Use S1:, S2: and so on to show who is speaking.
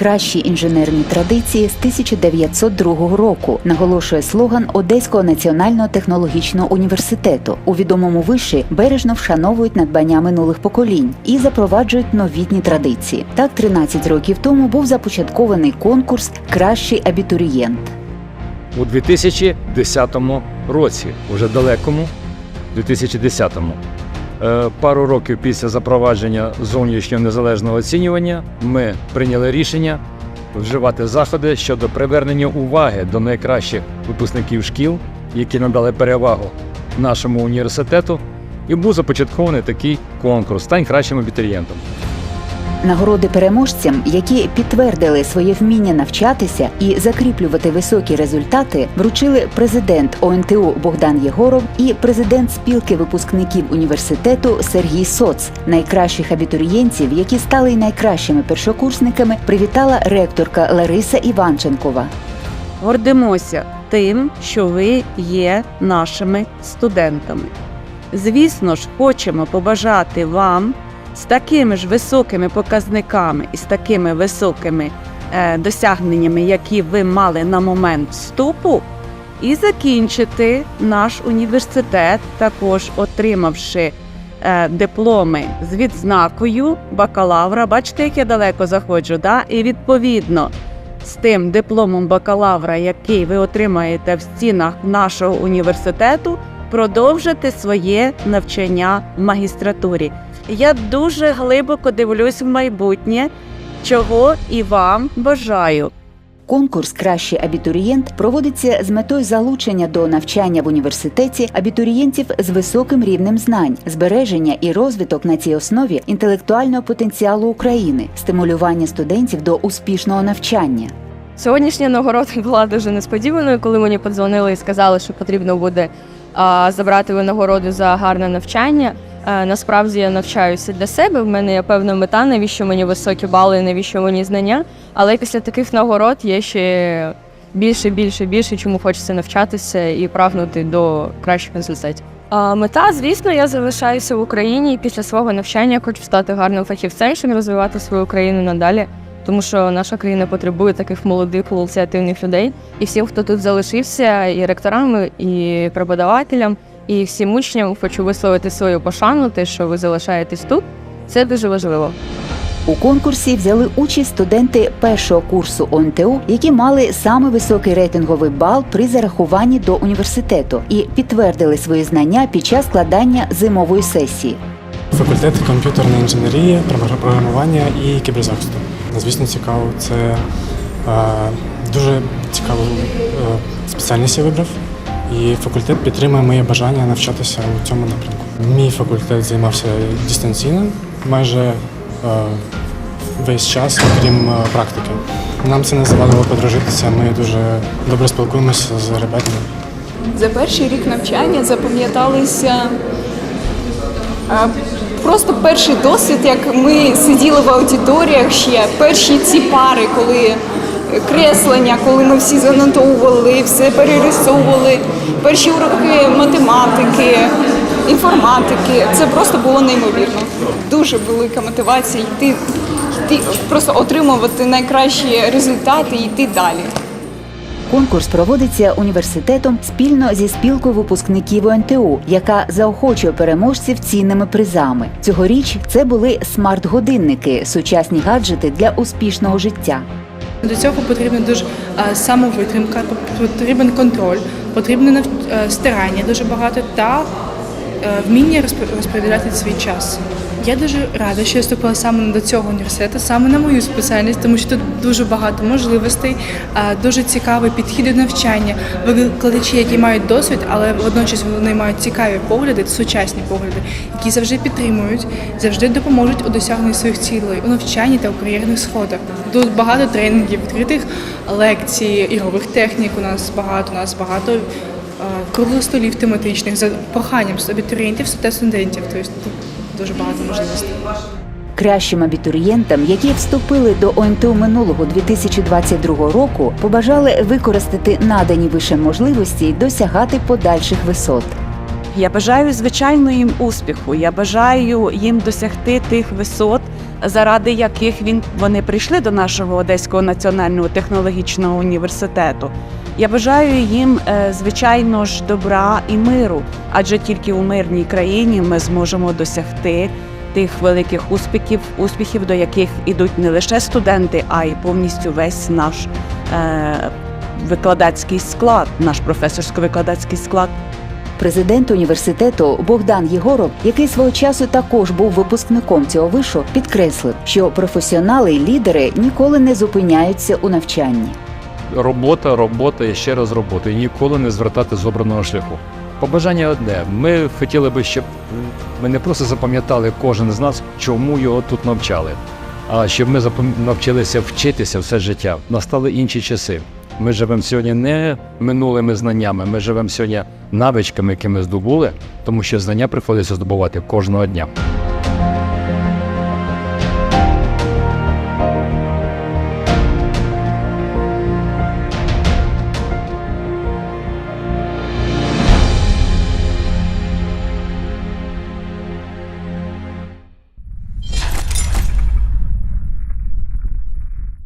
S1: кращі інженерні традиції з 1902 року, наголошує слоган Одеського національного технологічного університету. У відомому виші бережно вшановують надбання минулих поколінь і запроваджують новітні традиції. Так, 13 років тому був започаткований конкурс Кращий абітурієнт.
S2: у 2010 році, уже далекому 2010-му. Е, Пару років після запровадження зовнішнього незалежного оцінювання ми прийняли рішення вживати заходи щодо привернення уваги до найкращих випускників шкіл, які надали перевагу нашому університету, і був започаткований такий конкурс Стань кращим абітурієнтом.
S1: Нагороди переможцям, які підтвердили своє вміння навчатися і закріплювати високі результати, вручили президент ОНТУ Богдан Єгоров і президент спілки випускників університету Сергій Соц. Найкращих абітурієнтів, які стали найкращими першокурсниками, привітала ректорка Лариса Іванченкова.
S3: Гордимося тим, що ви є нашими студентами. Звісно ж, хочемо побажати вам з такими ж високими показниками і з такими високими е, досягненнями, які ви мали на момент вступу, і закінчити наш університет, також отримавши е, дипломи з відзнакою бакалавра. Бачите, як я далеко заходжу, да? і відповідно з тим дипломом бакалавра, який ви отримаєте в стінах нашого університету, продовжити своє навчання в магістратурі. Я дуже глибоко дивлюсь в майбутнє, чого і вам бажаю.
S1: Конкурс Кращий абітурієнт проводиться з метою залучення до навчання в університеті абітурієнтів з високим рівнем знань, збереження і розвиток на цій основі інтелектуального потенціалу України, стимулювання студентів до успішного навчання.
S4: Сьогоднішня нагорода була дуже несподіваною, коли мені подзвонили і сказали, що потрібно буде а, забрати винагороду за гарне навчання. Е, насправді я навчаюся для себе. В мене є певна мета, навіщо мені високі бали, навіщо мені знання. Але після таких нагород є ще більше, більше, більше, чому хочеться навчатися і прагнути до кращих результатів. А, мета, звісно, я залишаюся в Україні і після свого навчання хочу стати гарним фахівцем, щоб розвивати свою країну надалі тому що наша країна потребує таких молодих ініціативних людей. І всім, хто тут залишився, і ректорам, і преподавателям, і всім учням хочу висловити свою пошану, те, що ви залишаєтесь тут. Це дуже важливо.
S1: У конкурсі взяли участь студенти першого курсу ОНТУ, які мали саме високий рейтинговий бал при зарахуванні до університету і підтвердили свої знання під час складання зимової сесії.
S5: Факультет комп'ютерної інженерії, програмування і кіберзахисту. Звісно, цікаво. Це е, дуже цікаву е, спеціальність я вибрав. І факультет підтримує моє бажання навчатися у цьому напрямку. Мій факультет займався дистанційно майже е, весь час, окрім е, практики. Нам це не завадило подружитися. Ми дуже добре спілкуємося з ребятами.
S6: За перший рік навчання запам'яталися а, просто перший досвід, як ми сиділи в аудиторіях ще, перші ці пари, коли креслення, коли ми всі занотовували, все перерисовували, перші уроки математики, інформатики. Це просто було неймовірно. Дуже велика мотивація йти, йти просто отримувати найкращі результати і йти далі.
S1: Конкурс проводиться університетом спільно зі спілкою випускників ОНТУ, яка заохочує переможців цінними призами. Цьогоріч це були смарт-годинники, сучасні гаджети для успішного життя.
S7: До цього потрібна дуже е, самовитримка, потрібен контроль, потрібне е, старання дуже багато та е, вміння розп- розподіляти свій час. Я дуже рада, що я вступила саме до цього університету, саме на мою спеціальність, тому що тут дуже багато можливостей, дуже цікавий підхід до навчання, викладачі, які мають досвід, але водночас вони мають цікаві погляди, сучасні погляди, які завжди підтримують, завжди допоможуть у досягненні своїх цілей у навчанні та у кар'єрних сходах. Тут багато тренінгів, відкритих лекцій, ігрових технік. У нас багато, у нас багато круглих столів тематичних за проханням абітурієнтів та студентів. Тобто дуже багато можливостей.
S1: Кращим абітурієнтам, які вступили до ОНТУ минулого 2022 року, побажали використати надані вище можливості досягати подальших висот.
S3: Я бажаю звичайно їм успіху. Я бажаю їм досягти тих висот, заради яких він вони прийшли до нашого Одеського національного технологічного університету. Я бажаю їм, е, звичайно ж, добра і миру, адже тільки у мирній країні ми зможемо досягти тих великих успіхів, успіхів, до яких ідуть не лише студенти, а й повністю весь наш е, викладацький склад, наш професорсько-викладацький склад.
S1: Президент університету Богдан Єгоров, який свого часу також був випускником цього вишу, підкреслив, що професіонали й лідери ніколи не зупиняються у навчанні.
S2: Робота, робота і ще раз робота, і ніколи не звертати з обраного шляху. Побажання одне. Ми хотіли би, щоб ми не просто запам'ятали кожен з нас, чому його тут навчали, а щоб ми запам- навчилися вчитися все життя. Настали інші часи. Ми живемо сьогодні не минулими знаннями, ми живемо сьогодні навичками, які ми здобули, тому що знання приходиться здобувати кожного дня.